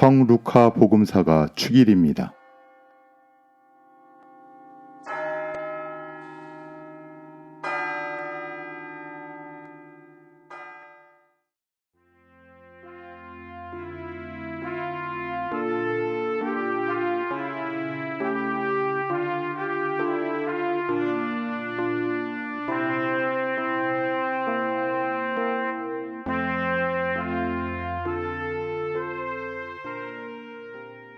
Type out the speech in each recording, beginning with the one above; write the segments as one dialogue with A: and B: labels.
A: 성 루카 복음사가 축일입니다.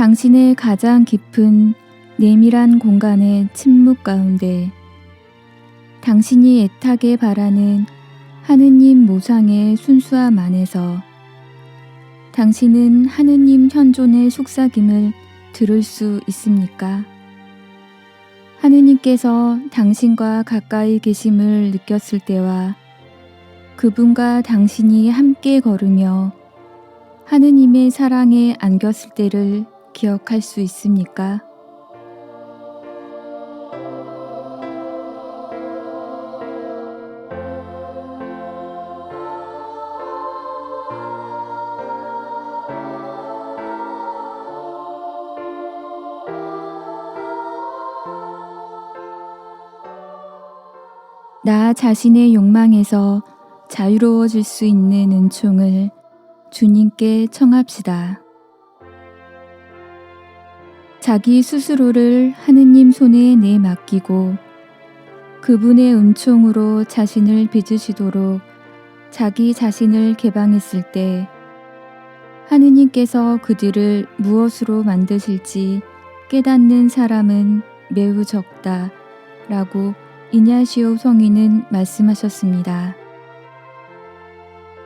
B: 당신의 가장 깊은 내밀한 공간의 침묵 가운데 당신이 애타게 바라는 하느님 모상의 순수함 안에서 당신은 하느님 현존의 속삭임을 들을 수 있습니까? 하느님께서 당신과 가까이 계심을 느꼈을 때와 그분과 당신이 함께 걸으며 하느님의 사랑에 안겼을 때를 기억할 수 있습니까? 나 자신의 욕망에서 자유로워질 수 있는 은총을 주님께 청합시다. 자기 스스로를 하느님 손에 내 맡기고 그분의 은총으로 자신을 빚으시도록 자기 자신을 개방했을 때 하느님께서 그들을 무엇으로 만드실지 깨닫는 사람은 매우 적다 라고 이냐시오 성인은 말씀하셨습니다.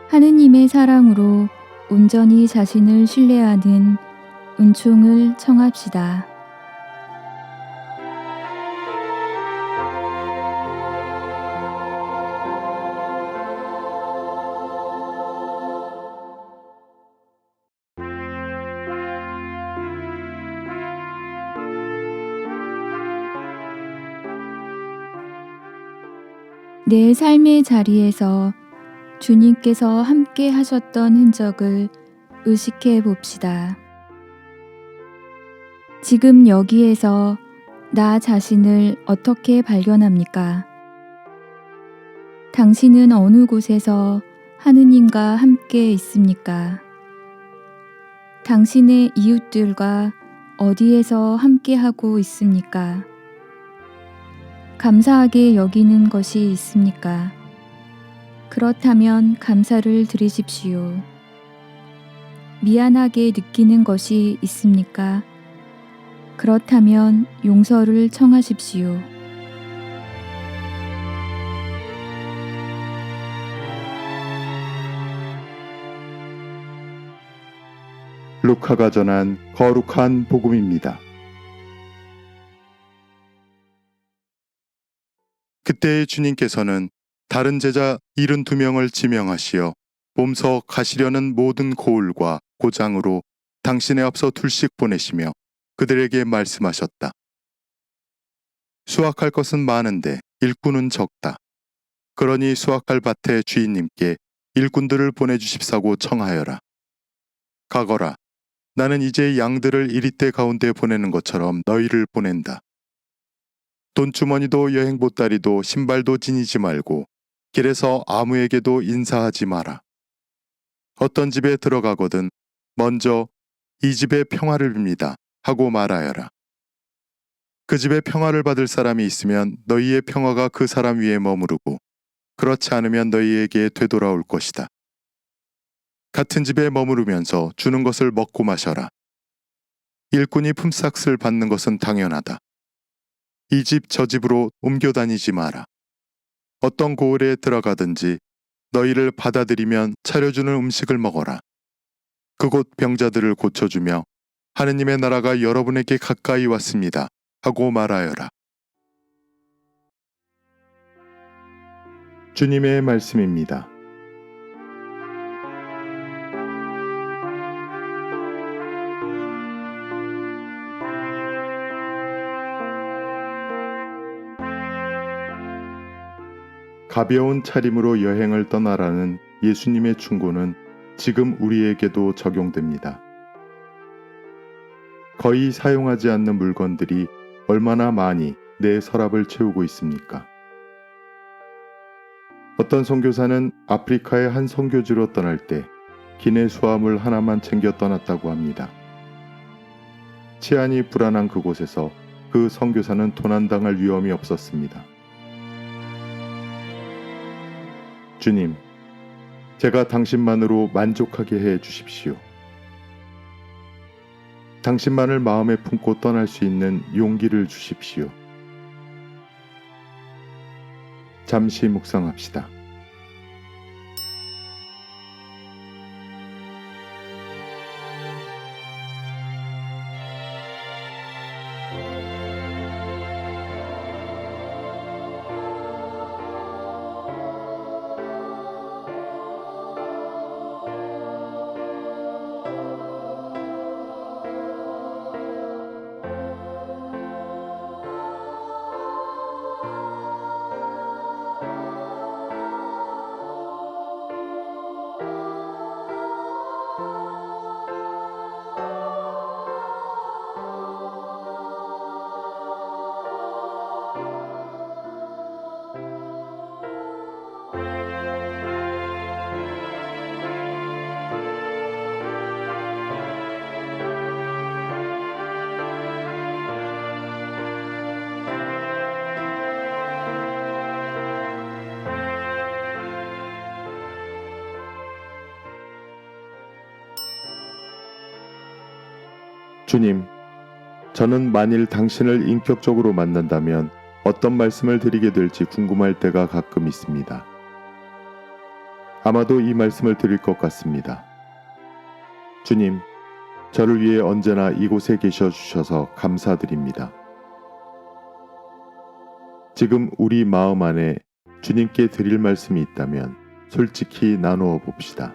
B: 하느님의 사랑으로 온전히 자신을 신뢰하는 은총을 청합시다. 내 삶의 자리에서 주님께서 함께 하셨던 흔적을 의식해 봅시다. 지금 여기에서 나 자신을 어떻게 발견합니까? 당신은 어느 곳에서 하느님과 함께 있습니까? 당신의 이웃들과 어디에서 함께 하고 있습니까? 감사하게 여기는 것이 있습니까? 그렇다면 감사를 드리십시오. 미안하게 느끼는 것이 있습니까? 그렇다면 용서를 청하십시오.
A: 루카가 전한 거룩한 복음입니다. 그때 주님께서는 다른 제자 72명을 지명하시어 몸서 가시려는 모든 고을과 고장으로 당신의 앞서 둘씩 보내시며 그들에게 말씀하셨다. 수확할 것은 많은데 일꾼은 적다. 그러니 수확할 밭의 주인님께 일꾼들을 보내주십사고 청하여라. 가거라. 나는 이제 양들을 이리때 가운데 보내는 것처럼 너희를 보낸다. 돈주머니도 여행 보따리도 신발도 지니지 말고 길에서 아무에게도 인사하지 마라. 어떤 집에 들어가거든 먼저 이 집의 평화를 빕니다 하고 말하여라. 그 집에 평화를 받을 사람이 있으면 너희의 평화가 그 사람 위에 머무르고 그렇지 않으면 너희에게 되돌아올 것이다. 같은 집에 머무르면서 주는 것을 먹고 마셔라. 일꾼이 품삯을 받는 것은 당연하다. 이 집 저 집으로 옮겨 다니지 마라. 어떤 고을에 들어가든지 너희를 받아들이면 차려주는 음식을 먹어라. 그곳 병자들을 고쳐주며 하느님의 나라가 여러분에게 가까이 왔습니다. 하고 말하여라. 주님의 말씀입니다. 가벼운 차림으로 여행을 떠나라는 예수님의 충고는 지금 우리에게도 적용됩니다. 거의 사용하지 않는 물건들이 얼마나 많이 내 서랍을 채우고 있습니까? 어떤 선교사는 아프리카의 한 선교지로 떠날 때 기내 수화물 하나만 챙겨 떠났다고 합니다. 치안이 불안한 그곳에서 그 선교사는 도난당할 위험이 없었습니다. 주님, 제가 당신만으로 만족하게 해 주십시오. 당신만을 마음에 품고 떠날 수 있는 용기를 주십시오. 잠시 묵상합시다. 주님, 저는 만일 당신을 인격적으로 만난다면 어떤 말씀을 드리게 될지 궁금할 때가 가끔 있습니다. 아마도 이 말씀을 드릴 것 같습니다. 주님, 저를 위해 언제나 이곳에 계셔 주셔서 감사드립니다. 지금 우리 마음 안에 주님께 드릴 말씀이 있다면 솔직히 나누어 봅시다.